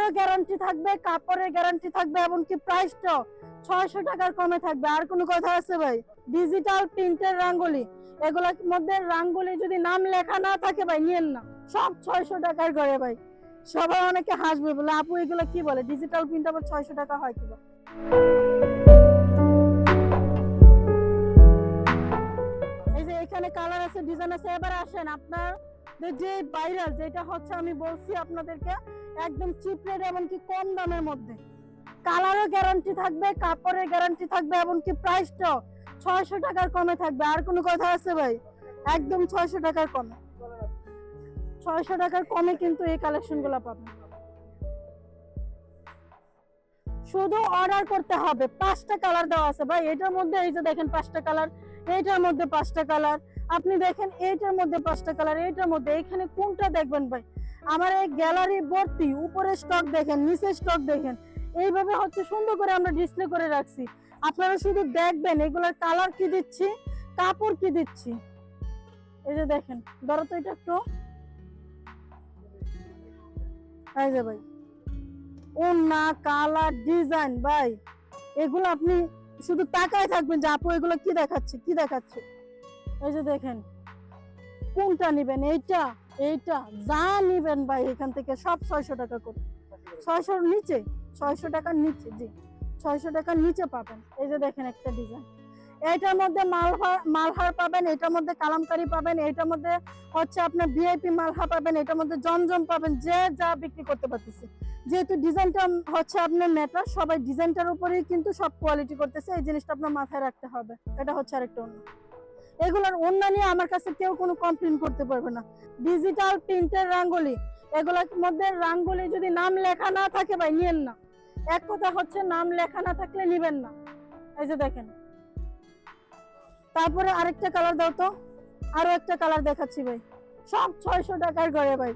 কালারও গ্যারান্টি থাকবে, কাপড়ের গ্যারান্টি থাকবে, এমনকি প্রাইসটাও ছয়শো টাকার কমে থাকবে। আর কোনো কথা আছে ভাই? ডিজিটাল প্রিন্টের রাঙ্গুলি। এগুলোর মধ্যে রাঙ্গুলি যদি নাম লেখা না থাকে ভাই, নিয়েন না। সব ছয়শো টাকার করে ভাই। সবাই অনেকে হাসবে, বলে, আপু, এগুলো কি বলে? ডিজিটাল প্রিন্ট আবার ছয়শো টাকা হয় কিলো এই যে এখানে কালার আছে ডিজাইন আছে, এবার আসেন আপনার যে ভাইরাল যেটা হচ্ছে আমি বলছি আপনাদেরকে, একদম চিপ রেট এমনকি কম দামের মধ্যে। কালারও গ্যারান্টি থাকবে, কাপড়ের গ্যারান্টি থাকবে, এমনকি প্রাইসটাও ছয়শো টাকার কমে থাকবে। আর কোনো কথা আছে ভাই? একদম ছয়শো টাকার কমে। ছয়শো টাকার কমে কিন্তু এই কালেকশনগুলো পাবেন। শুধু অর্ডার করতে হবে। পাঁচটা কালার দেওয়া আছে ভাই। এটার মধ্যে এই যে দেখেন পাঁচটা কালার এইটার মধ্যে পাঁচটা কালার আপনি দেখেন এইটার মধ্যে পাঁচটা কালার এইটার মধ্যে এখানে কোনটা দেখবেন ভাই? আমার এই গ্যালারি ভর্তি উপরে স্টক দেখেন নিচে স্টক দেখেন, এইভাবে হচ্ছে সুন্দর করে আমরা ডিসপ্লে করে রাখছি। আপনারা শুধু দেখবেন এগুলার কালার কি দিচ্ছি, কাপড় কি দিচ্ছি। এই যে দেখেন, ধরো তো এটা একটু। ভাই ওন্না কালার ডিজাইন ভাই, এগুলো আপনি শুধু তাকায় থাকবেন যে আপু এগুলো কি দেখাচ্ছে কি দেখাচ্ছে। এই যে দেখেন, কোনটা নিবেন? এইটা এইটা, যা নিবেন ভাই এখান থেকে সব ছয়শো টাকা করে। ছয়শোর নিচে, ছয়শো টাকার নিচে, জি, ছয়শো টাকার নিচে পাবেন। এই যে দেখেন একটা ডিজাইন এইটার মধ্যে মালহার মালহার পাবেন এটার মধ্যে কালামকারি পাবেন এটার মধ্যে হচ্ছে আপনার ভিআইপি মালহা পাবেন এটার মধ্যে জমজম পাবেন, যে যা বিক্রি করতে পারতেছে। যেহেতু ডিজাইনটা হচ্ছে আপনার ম্যাটার সবাই ডিজাইনটার উপরেই কিন্তু সব কোয়ালিটি করতেছে, এই জিনিসটা আপনার মাথায় রাখতে হবে। এটা হচ্ছে আরেকটা অন্য। এগুলোর অন্য নিয়ে আমার কাছে কেউ কোনো কমপ্লেন করতে পারবে না। ডিজিটাল প্রিন্টের রাঙ্গুলি, এগুলোর মধ্যে রাঙ্গুলি যদি নাম লেখা না থাকে ভাই, নিয়েন না। এক কথা হচ্ছে নাম লেখা না থাকলে নিবেন না। এই যে দেখেন। তারপরে আরেকটা কালার দাও তো। আরও একটা কালার দেখাচ্ছি ভাই। সব ছয়শো টাকার ঘরে ভাই।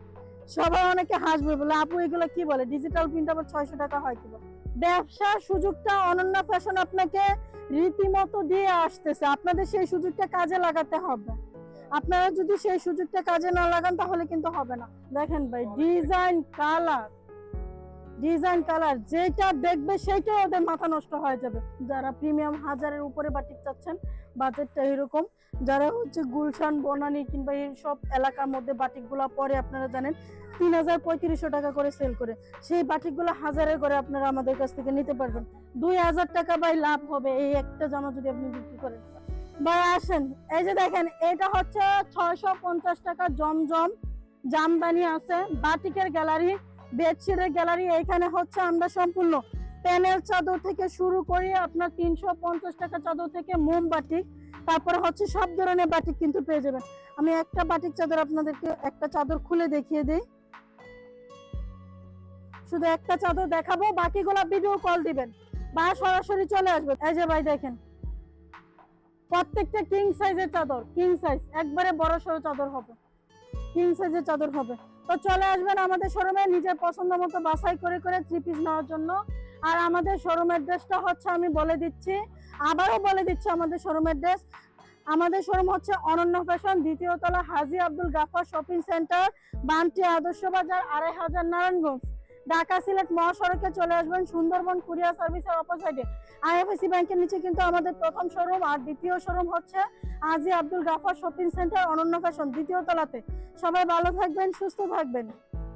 সবাই অনেকে হাসবে বলে, আপু, এগুলো কি বলে? ডিজিটাল প্রিন্ট আবার ছয়শো টাকা হয় কি বলে? ব্যবসার সুযোগটা অনন্য ফ্যাশন আপনাকে রীতিমতো দিয়ে আসতেছে। আপনাদের সেই সুযোগটা কাজে লাগাতে হবে। আপনারা যদি সেই সুযোগটা কাজে না লাগান তাহলে কিন্তু হবে না। দেখেন ভাই ডিজাইন কালার ডিজাইন কালার যেটা দেখবে সেইটাই ওদের মাথা নষ্ট হয়ে যাবে। যারা প্রিমিয়াম হাজারের উপরে বাটিক চাচ্ছেন বাজেটটা এরকম। যারা হচ্ছে গুলশান, বনানি কিংবা এইসব এলাকার মধ্যে বাটিকগুলো পরে আপনারা জানেন, তিন হাজার পঁয়ত্রিশশো টাকা করে সেল করে। সেই বাটিকগুলো হাজারের করে আপনারা আমাদের কাছ থেকে নিতে পারবেন। দুই হাজার টাকা বাই লাভ হবে এই একটা জামা যদি আপনি বিক্রি করেন। বা আসেন, এই যে দেখেন, এটা হচ্ছে ছয়শো পঞ্চাশ টাকা জমজম। জামদানি আছে, বাটিকের গ্যালারি বেডশিটের গ্যালারি এখানে হচ্ছে আমরা সম্পূর্ণ প্যানেল চাদর থেকে শুরু করে আপনার তিনশো পঞ্চাশ টাকা চাদর থেকে মোম বাটিক তারপরে হচ্ছে সব ধরনের বাটিক কিন্তু পেয়ে যাবেন। আমি একটা বাটিক চাদর আপনাদেরকে একটা চাদর খুলে দেখিয়ে দিই। শুধু একটা চাদর দেখাবো, বাকিগুলা ভিডিও কল দিবেন। বা সরাসরি চলে আসবে এই যে ভাই দেখেন, প্রত্যেকটা কিং সাইজের চাদর কিং সাইজ একবারে বড় সড়ো চাদর হবে। কিং সাইজের চাদর হবে। তো চলে আসবেন আমাদের শোরুমে নিজের পছন্দ মতো বাছাই করে করে থ্রি পিস নেওয়ার জন্য। আর আমাদের শোরুম অ্যাড্রেসটা হচ্ছে আমি বলে দিচ্ছি, আবারও বলে দিচ্ছি আমাদের শোরুম অ্যাড্রেস আমাদের শোরুম হচ্ছে অনন্য ফ্যাশন দ্বিতীয় তলা হাজি আব্দুল গাফার শপিং সেন্টার বান্টি আদর্শ বাজার, আড়াই হাজার নারায়ণগঞ্জ। ঢাকা সিলেট মহাসড়কে চলে আসবেন সুন্দরবন কুরিয়ার সার্ভিসের অপোজিটে আইএফএসি ব্যাংকের নিচে কিন্তু আমাদের প্রথম শোরুম আর দ্বিতীয় শোরুম হচ্ছে Haji Abdul Gaffar shopping centre Ananya fashion দ্বিতীয় তলাতে। সবাই ভালো থাকবেন, সুস্থ থাকবেন।